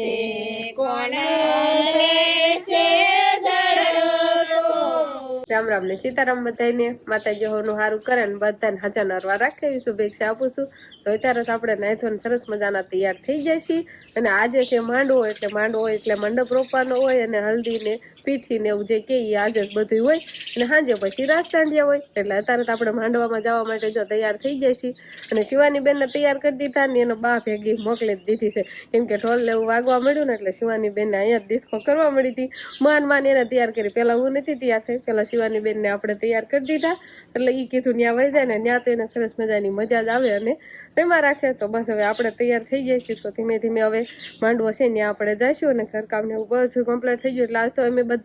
છે. કોણ લેશે રામ રામ ને સીતારામ બધાને માતાજી હોનું સારું કરે ને બધાને હાજર નરવા રાખે એવી શુભેચ્છા આપું છું. તો અત્યારે આપણે નાયથોન સરસ મજાના તૈયાર થઈ જાય છીએ અને આજે છે માંડવો એટલે માંડવો હોય એટલે મંડપ રોપવાનો હોય અને હલ્દી ને પીઠી ને એવું જે કે એ આજે બધું હોય અને સાંજે પછી રાજદાંડિયા હોય. એટલે અત્યારે તો આપણે માંડવામાં જવા માટે જો તૈયાર થઈ જાય છે. અને શિવાની બેનને તૈયાર કરી દીધા ને એનો બા ભેગી મોકલી જ દીધી છે. કેમ કે ઢોલ લેવું વાગવા મળ્યું ને એટલે શિવાની બેનને અહીંયા ડિસ્કો કરવા મળી હતી. માન માન એને તૈયાર કરી. પહેલાં હું નથી તૈયાર થઈ. પહેલાં શિવાની બેનને આપણે તૈયાર કરી દીધા. એટલે એ કીધું ત્યાં વહી જાય ને. ત્યાં તો એને સરસ મજાની મજા જ આવે અને એમાં રાખે. તો બસ હવે આપણે તૈયાર થઈ જાય છે. તો ધીમે ધીમે હવે માંડવો છે ત્યાં આપણે જઈશું અને ઘરકામને બધું કમ્પ્લીટ થઈ ગયું. એટલે આજ તો અમે બધા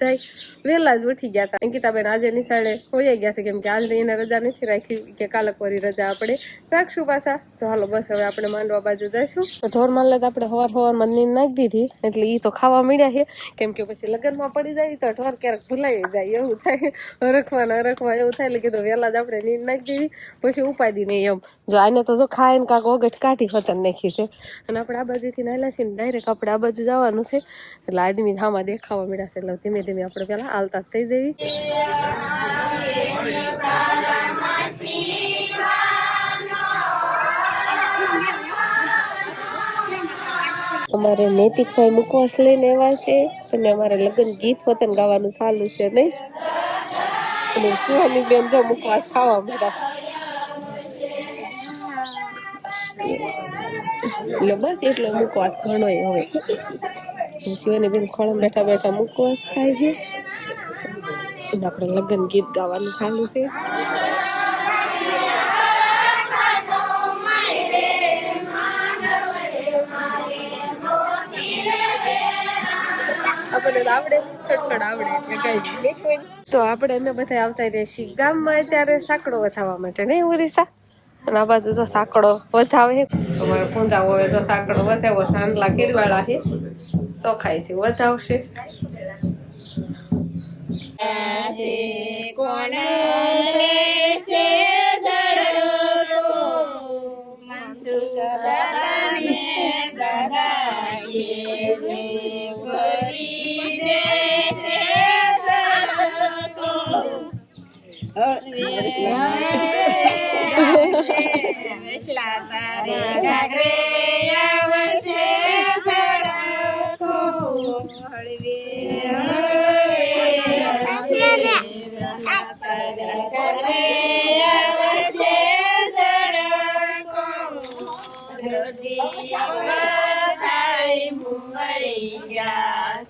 વહેલા જ ઉઠી ગયા હતા અંકિતાબેન આજે નિશાળે હોઈ ગયા છે કેમ કે આજે એને રજા નથી રાખી કે કાલક વળી રજા આપણે રાખશું પાછા. તો હાલો બસ હવે આપણે માંડવા બાજુ જઈશું. તો ઢોર માલે તો આપણે હવાર હવારમાં નીંદ નાખી દીધી, એટલે એ તો ખાવા મળ્યા છે. કેમ કે પછી લગ્નમાં પડી જાય, તો ઢોર ક્યારેક ભૂલાઈ જાય, એવું થાય. રખવાના ને હરખવા એવું થાય, એટલે કીધું વહેલા જ આપણે નીંદ નાખી દીધી. પછી ઉપાડી નહીં એમ. જો આને તો જો ખાય ને કાંક ઓગઠ કાઢી ખતર નાખી છે. અને આપણે આ બાજુથી નાયલા છીએ ને ડાયરેક્ટ આપણે આ બાજુ જવાનું છે. એટલે આદમી ધામાં દેખાવા મળ્યા છે, એટલે ધીમે ધીમે આપણે પેલા હાલતા થઈ જવી અમારે નૈતિકભાઈ મુખવાસ લઈને એવા છે અને અમારે લગ્ન ગીત વતન ગાવાનું ચાલુ છે નહીં? અને સુહાની બેન જો મુખવાસ ખાવા મળ્યા છે. એટલે બસ એટલો મુખવાસ ઘણો હવે શિવાની બેન ખોળમ બેઠા બેઠા મુકવાસ ખાય છે. અને આપણે લગ્ન ગીત ગાવાનું ચાલુ છે. આપણને આવડે તો આપણે અમે બધા આવતા રહીએ છીએ ગામમાં અત્યારે સાંકડો વધાવવા માટે નહીં ઉરીસા? અને આ બાજુ જો સાંકડો વધાવે અમારે પૂંજા હોય જો સાંકડો વધાવો સાંડલા કેરવાળા છે. ચોખાઈથી વધાવશે કોણ લેશે ધડકો મનસુખ દાદાને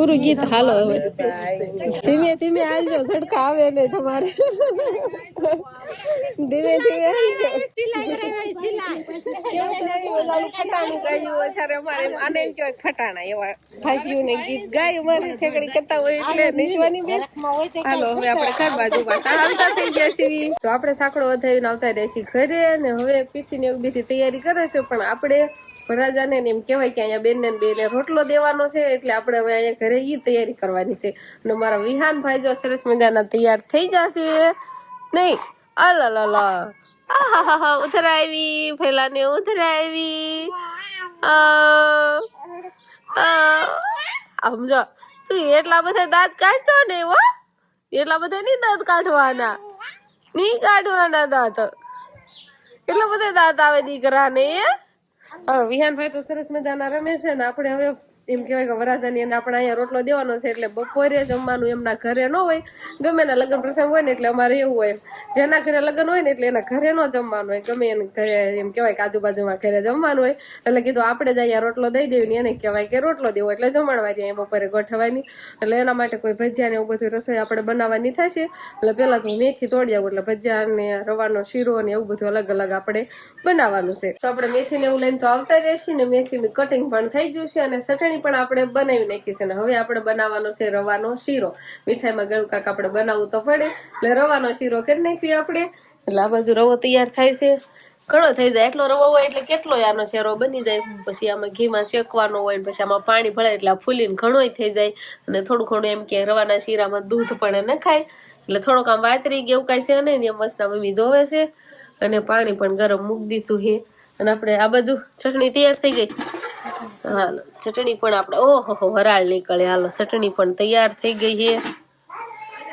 પૂરું ગીત હાલો હવે. ધીમે ધીમે આવજો ઝડકા આવે ને તમારે. ધીમે ધીમે આવજો ખટાણું ગાયું. હોય અમારે આને એમ કહેવાય ખટાણા એવા ભાગ્યું ને ગીત ગાય. અમારે ઠેકડી કરતા હોય એટલે નિશવાની બેન. હાલો હવે આપણે ઘર બાજુ પાછા હાલતા થઈ ગયા છીએ. તો આપણે સાંકળો વધાવીને આવતા રહેશી છીએ ઘરે. અને હવે પીઠી ને એવું બીજી તૈયારી કરે છે. પણ આપણે વરરાજાને ને એમ કહેવાય કે અહીંયા બેનને બેને રોટલો દેવાનો છે, એટલે આપણે હવે અહીંયા ઘરે એ તૈયારી કરવાની છે. અને મારા વિહાન ભાઈ જો સરસ મજાના તૈયાર થઈ જશે. નહીં અલલા આહાહા ઉધર આવી ફેલાને ઉધર આવી સમજો તું એટલા બધા દાંત કાઢતો ને હો એટલા બધા નહીં દાંત કાઢવાના? નહીં કાઢવાના દાંત. એટલા બધા દાંત આવે દીકરાને હવે વિહાનભાઈ તો સરસ મજાના રમે છે ને આપણે હવે એમ કહેવાય કે વરાજાની અને આપણે અહીંયા રોટલો દેવાનો છે એટલે બપોરે જમવાનું એમના ઘરે ન હોય, ગમે એના લગ્ન પ્રસંગ હોય ને એટલે અમારે એવું હોય જેના ઘરે લગ્ન હોય ને એટલે એના ઘરે ન જમવાનું હોય. ગમે એને ઘરે એમ કહેવાય કે આજુબાજુમાં ઘરે જમવાનું હોય. એટલે કીધું આપણે જ અહીંયા રોટલો દઈ દેવી એને કહેવાય કે રોટલો દેવો એટલે જમણવા જાય બપોરે ગોઠવાની એટલે એના માટે કોઈ ભજીયા ને એવું બધું રસોઈ આપણે બનાવવાની થશે. એટલે પહેલાં તો મેથી તોડી આવું એટલે ભજીયા ને રવાનો શીરો ને એવું બધું અલગ અલગ આપણે બનાવવાનું છે. તો આપણે મેથીને એવું લઈને તો આવતા રહેશે ને મેથીનું કટિંગ પણ થઈ ગયું છે અને ચટણી પણ આપણે બનાવી નાખી છે અને હવે આપણે બનાવવાનો છે રવાનો શીરો. મીઠાઈમાં ગળું કાક આપણે બનાવવું તો પડે. એટલે રવાનો શીરો કરી નાખીએ આપણે. એટલે આ બાજુ રવો તૈયાર થાય છે. ઘણો થઈ જાય. એટલો રવો હોય એટલે કેટલો આનો શેરો બની જાય. પછી આમાં ઘીમાં શેકવાનો હોય પછી આમાં પાણી ભળે એટલે ફૂલીને ઘણોય થઈ જાય. અને થોડું ઘણું એમ કે રવાના શીરામાં દૂધ પણ નખાય એટલે થોડોક આમ વાતરી ગયું કાંઈ છે ને એમ મસ્ત મમ્મી જોવે છે. અને પાણી પણ ગરમ મૂકી દીધું છે. અને આપણે આ બાજુ ચટણી તૈયાર થઈ ગઈ. હાલો ચટણી પણ આપણે, ઓહો વરાળ નીકળે. હાલો, ચટણી પણ તૈયાર થઈ ગઈ છે.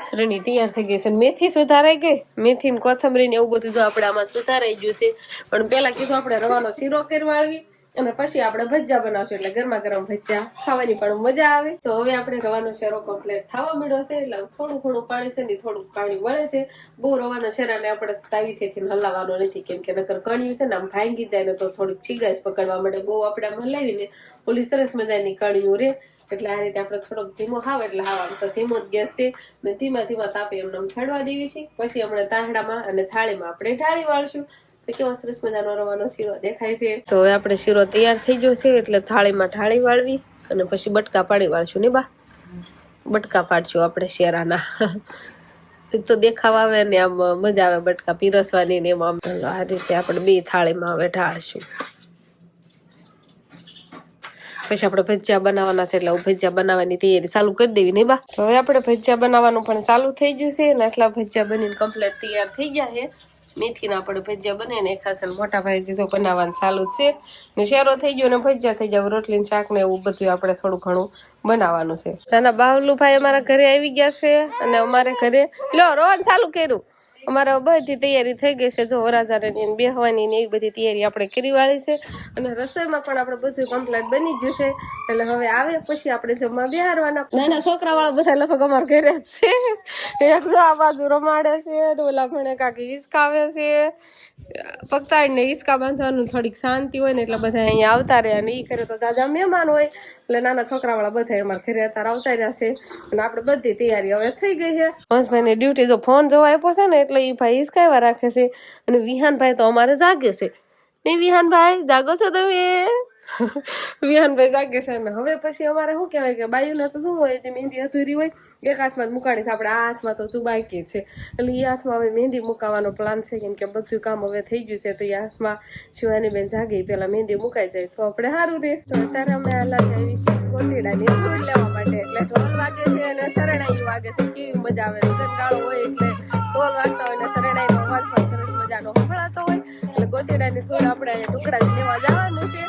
ચટણી તૈયાર થઈ ગઈ છે મેથી સુધારાઈ ગઈ. મેથી ને કોથમરી ને એવું બધું જો આપણે આમાં સુધારાઈ ગયું છે. પણ પેલા કીધું આપણે રવાનો શીરો કરવાળવી અને પછી આપણે ભજીયા બનાવશું એટલે ગરમા ગરમ ભજીયા ખાવાની પણ મજા આવે. તો હવે આપણે રવાનો શેરો કમ્પ્લીટ થવા મળ્યો છે, એટલે થોડું થોડું પાણી છે ને થોડું પાણી વળે છે. બહુ રવાના શેરાને આપણે તાવીથી હલાવવાનો નથી, કેમ કે નકર કણ્યું છે ને આમ ભાંગી જાય ને તો થોડીક છીગાશ પકડવા માટે બહુ આપણે આમ હલાવીને ઓલી સરસ મજાની કણ્યું રે. એટલે આ રીતે આપણે થોડોક ધીમો હાવ, એટલે હાવ આમ તો ધીમો જ ગેસ છે. ને ધીમા ધીમા તાપે એમને ચડવા દેવી છે. પછી હમણાં તાંહડામાં અને થાળીમાં આપણે ઢાળી વાળશું. કેવો સરસ મજાનો રવાનો શીરો દેખાય છે. તો હવે આપણે શીરો તૈયાર થઈ ગયો છે એટલે થાળીમાં ઠાળી વાળવી અને પછી બટકા પાડી વાળશું, ને બા? બટકા પાડશું આપણે શેરાના. તો દેખાવ આવે ને આમ મજા આવે બટકા પીરસવાની ને એમાં આ રીતે આપણે બે થાળીમાં હવે ઢાળશું. પછી આપણે ભજીયા બનાવવાના છે એટલે હું ભજીયા બનાવવાની તૈયારી ચાલુ કરી દેવી નહીં બા? તો હવે આપણે ભજીયા બનાવવાનું પણ ચાલુ થઈ ગયું છે અને આટલા ભજીયા બનીને કમ્પ્લીટ તૈયાર થઈ ગયા છે. મેથીના આપણે ભજીયા બને ને ખાસ મોટા ભાઈ જીજો બનાવવાનું ચાલુ જ છે. ને શેરો થઈ ગયો ને ભજીયા થઈ ગયા રોટલી શાક ને એવું બધું આપણે થોડું ઘણું બનાવવાનું છે. નાના બાવલુભાઈ અમારા ઘરે આવી ગયા છે અને અમારે ઘરે લો રોવાનું ચાલુ કર્યું. અમારે બધી તૈયારી થઈ ગઈ છે. જો વરાજાને ને બેહવાની ને એવી બધી તૈયારી આપણે કરી વાળી છે. અને રસોઈમાં પણ આપણે બધું કમ્પ્લીટ બની ગયું છે. એટલે હવે આવે પછી આપણે જમવા બેહારવાના નાના છોકરા વાળા બધા લગભગ અમારા ઘરે જ છે. એક જો આ બાજુ રમાડે છે ઓલા ભણે કાકી હિસકાવે છે. પગતાળ ને હિસકા બાંધવાનું થોડીક શાંતિ હોય ને એટલે બધા અહીંયા આવતા રહે અને ઈ કરે તો જાજા મહેમાન હોય. એટલે નાના છોકરાવાળા બધા અમારા ઘરે અત્યારે આવતા રહ્યા છે. અને આપણે બધી તૈયારી હવે થઈ ગઈ છે. હંસભાઈ ની ડ્યુટી જો ફોન જોવા આપ્યો છે ને એટલે એ ભાઈ હિસકાવા રાખે છે અને વિહાનભાઈ તો અમારે જાગે છે. નહીં વિહાનભાઈ, જાગો છો તમે? વિહાનભાઈ જાગે છે અને હવે પછી અમારે શું કહેવાય કે બાયુને તો શું હોય, જે મહેંદી અધૂરી હોય, એક હાથમાં મુકાણી છે. આપણે આ હાથમાં તો શું બાકી છે? એટલે એ હાથમાં હવે મહેંદી મુકાવાનો પ્લાન છે. કેમ કે બધું કામ હવે થઈ ગયું છે, તો એ હાથમાં શિવાની બેન જાગે પેલા મહેંદી મુકાઈ જાય. તો આપણે સારું રે. તો અત્યારે અમે આલા આવી છે કોતીડાની ધૂળ લેવા માટે. એટલે ઢોલ વાગે છે અને શરણાઈ વાગે છે. કેવી મજા આવે. ગાળો હોય એટલે ઢોલ વાગતા હોય ને શરણાઈનો અવાજ પણ સરસ મજાનો સંભળાતો હોય. એટલે ગોતીડાની થોડા આપણે અહીંયા ટુકડા લેવા જવાનું છે.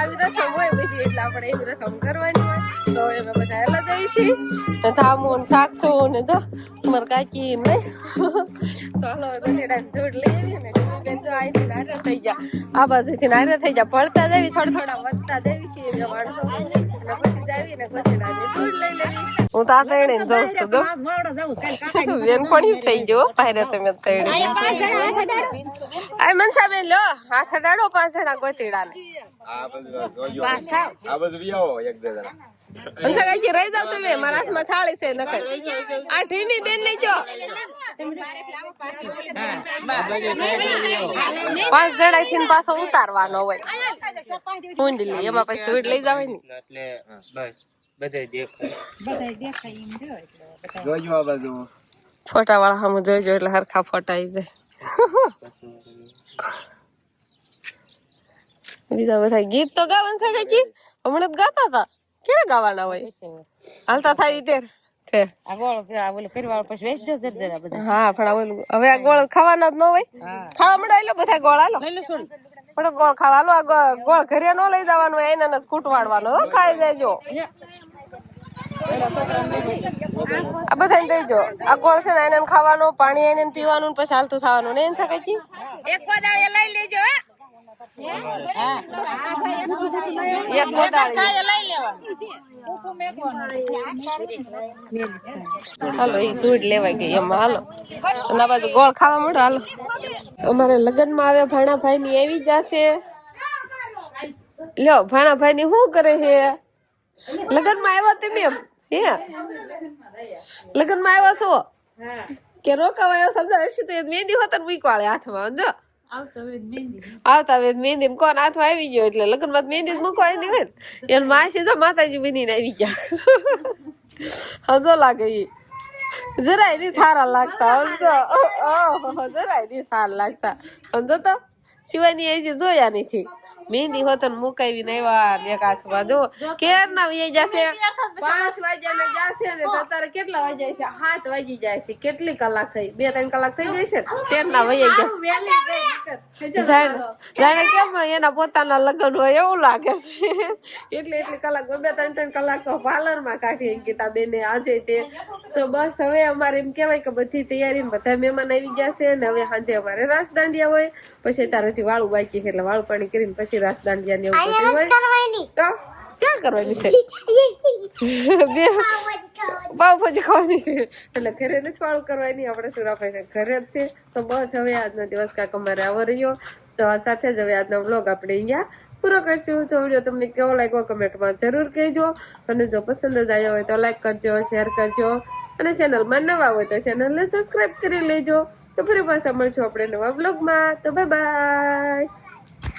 આવી રસમ હોય બધી, એટલે આપણે એવી રસમ કરવાની હોય. તો એમાં બધા અલગ છીએ તો થામો ને સાક્ષો ને તો તમારે કાકી ને તો હાલો હવે ગધેડાની ધૂળ લઈ આવીએ ને. અહીંથી નારે થઈ ગયા. આ બાજુથી નારે થઈ ગયા. પડતા જવી થોડા થોડા વધતા દેવી છીએ માણસો. અને પછી જાવી ને ગધેડાની ધૂળ લઈ લેવી. હું તો આ તણે જઉં છું જો બેન પણ થઈ ગયો પાયરે તમે તણે આય મનસાબેન લો હાથ અડાડો પાંચ જણા ગોતીડા ને આ બધું બી એક બે જણા. મનસા કાકી રહી જાવ તમે મારા હાથમાં થાળી છે નકર. આ ઢીમી બેન ને જો. પાંચ જણા થી પાછો ઉતારવાનો હોય. ઊંડલી એમાં પછી ધૂળ લઈ જવાય ને એટલે બસ. બધે દેખાય. જોજો આ બાજુ. ફોટા વાળા હમ જોઈજો એટલે હરખા ફોટા આવી જાય. બીજા બધા ગીત તો ગાવાનું છે કાકી હમણાં જ ગાતા હતા. ક્યારે ગાવાના હોય? હાલતા થાય તેર. છે હા આ ઓલું હવે આ ગોળ ખાવાના જ ન હોય? ખાવા મળે બધા ગોળ પણ ગોળ ખાવા હાલો આ ગોળ ઘરે ન લઈ જવાનું હોય એને જ કૂટવાડવાનો ખાઈ જાયજો. આ બધાને દેજો આ ગોળ છે ને એને ખાવાનું પાણી એને પીવાનું પછી હાલતું થવાનું. ને એને કાકી એક કોદાળી લઈ લેજો હે. એક કોદાળી હાલો એ દૂધ લેવાય ગઈ એમાં. હાલો. અને આ બાજુ ગોળ ખાવા મળો હાલો. અમારે લગ્નમાં આવે ભાણાભાઈ ની એવી જશે. લ્યો ભાણાભાઈ ની શું કરે છે? લગ્નમાં આવ્યા તમે? હે? લગ્નમાં આવ્યા છો? કે રોકાવા આવ્યો સમજાવે છે તો એ મહેંદી હોત ને આળે હાથમાં સમજો. આવતા વેદ મહેંદી. કોણ હાથમાં આવી ગયો એટલે લગ્નમાં મહેંદી જ મૂકવાની હોય ને. એને માસી તો માતાજી બનીને આવી ગયા. હજો લાગે ઈ. જરાય નહીં થારા લાગતા હજો ઓહો જરાય નહીં થાર લાગતા. સમજો તો. શિવાની એ જે જોયા નથી. મહેંદી હોત ને મુકાવીને આવ્યા ને એક હાથમાં જો કેર ના વહી જશે. પાંચ વાગ્યા ને જશે ને અત્યારે કેટલા વાગ્યા છે? સાત વાગી જાય છે. કેટલી કલાક થઈ? બે ત્રણ કલાક થઈ જાય છે? ને ના વહી જશે. જાણે કેમ એના પોતાના લગ્ન હોય એવું લાગે છે. એટલે એટલી કલાક બે ત્રણ ત્રણ કલાક તો પાર્લરમાં કાઢી ગીતા બેને આજે તે. તો બસ હવે અમારે એમ કહેવાય કે બધી તૈયારી ને બધા મહેમાન આવી ગયા છે ને હવે સાંજે અમારે રાસ દાંડિયા હોય. પછી તારે હજી વાળું બાકી છે એટલે વાળું પાણી કરીને પછી રાસ દાંડિયા ને એવું હોય? તો ક્યાં કરવાની છે? બે પાવભાજી ખાવાની. છે. એટલે ઘરે નથી વાળું કરવાની. આપણે સુરાભાઈ ઘરે જ છે. તો બસ હવે આજનો દિવસ કાંક અમારે આવો રહ્યો તો આ સાથે જ હવે આજનો વ્લોગ આપણે અહીંયા પૂરો કરશું. તો વીડિયો તમને કેવો લાગ્યો કમેન્ટમાં જરૂર કહેજો. અને જો પસંદ જ આવ્યો હોય તો લાઈક કરજો શેર કરજો. અને ચેનલમાં નવા હોય તો ચેનલને સબસ્ક્રાઈબ કરી લેજો. તો ફરી પાછા મળશું આપણે નવા બ્લોગમાં તો બાય બાય